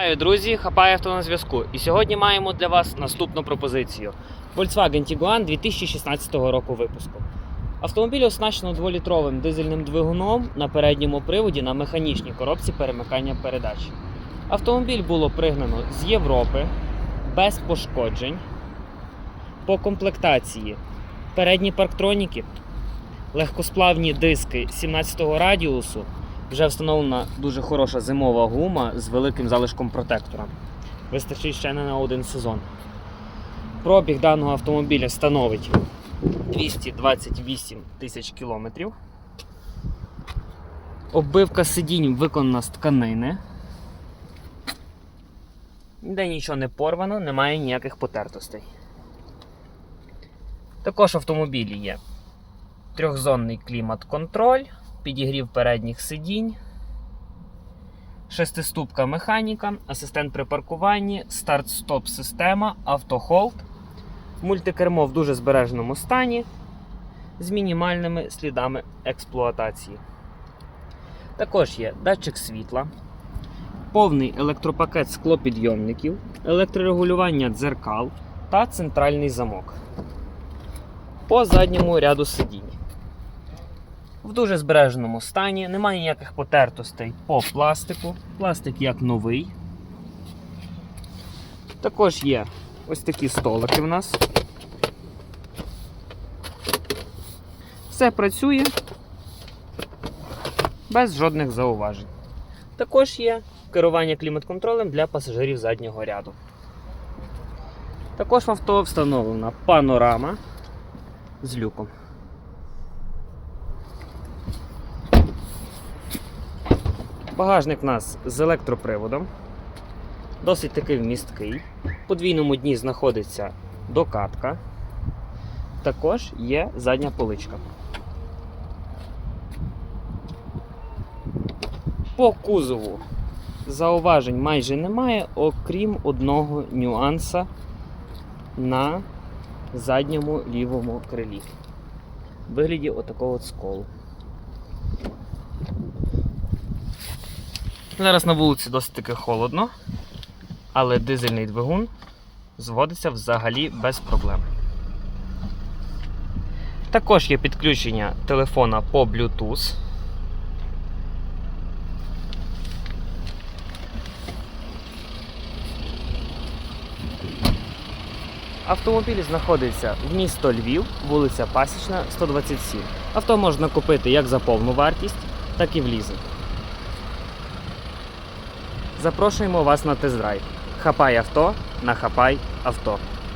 Вітаю, друзі! Хапає авто на зв'язку. І сьогодні маємо для вас наступну пропозицію: Volkswagen Tiguan 2016 року випуску. Автомобіль оснащено 2-літровим дизельним двигуном на передньому приводі на механічній коробці перемикання передач. Автомобіль було пригнано з Європи без пошкоджень. По комплектації передні парктроніки, легкосплавні диски 17-го радіусу, вже встановлена дуже хороша зимова гума з великим залишком протектора. Вистачить ще не на один сезон. Пробіг даного автомобіля становить 228 тисяч кілометрів. Оббивка сидінь виконана з тканини. Ніде нічого не порвано, немає ніяких потертостей. Також в автомобілі є трьохзонний клімат-контроль, підігрів передніх сидінь, шестиступка механіка, асистент при паркуванні, старт-стоп система, автохолд, мультикермо в дуже збереженому стані з мінімальними слідами експлуатації. Також є датчик світла, повний електропакет склопідйомників, електрорегулювання дзеркал та центральний замок. По задньому ряду сидінь в дуже збереженому стані, немає ніяких потертостей по пластику. Пластик як новий. Також є ось такі столики в нас. Все працює без жодних зауважень. Також є керування клімат-контролем для пасажирів заднього ряду. Також в авто встановлена панорама з люком. Багажник у нас з електроприводом. Досить таки вмісткий. В подвійному дні знаходиться докатка. Також є задня поличка. По кузову зауважень майже немає, окрім одного нюанса на задньому лівому крилі. В вигляді отакого от сколу. Зараз на вулиці досить таки холодно, але дизельний двигун зводиться взагалі без проблем. Також є підключення телефона по Bluetooth. Автомобіль знаходиться в місто Львів, вулиця Пасічна, 127. Авто можна купити як за повну вартість, так і в лізинг. Запрошуємо вас на тест-драйв. Хапай авто на хапай авто.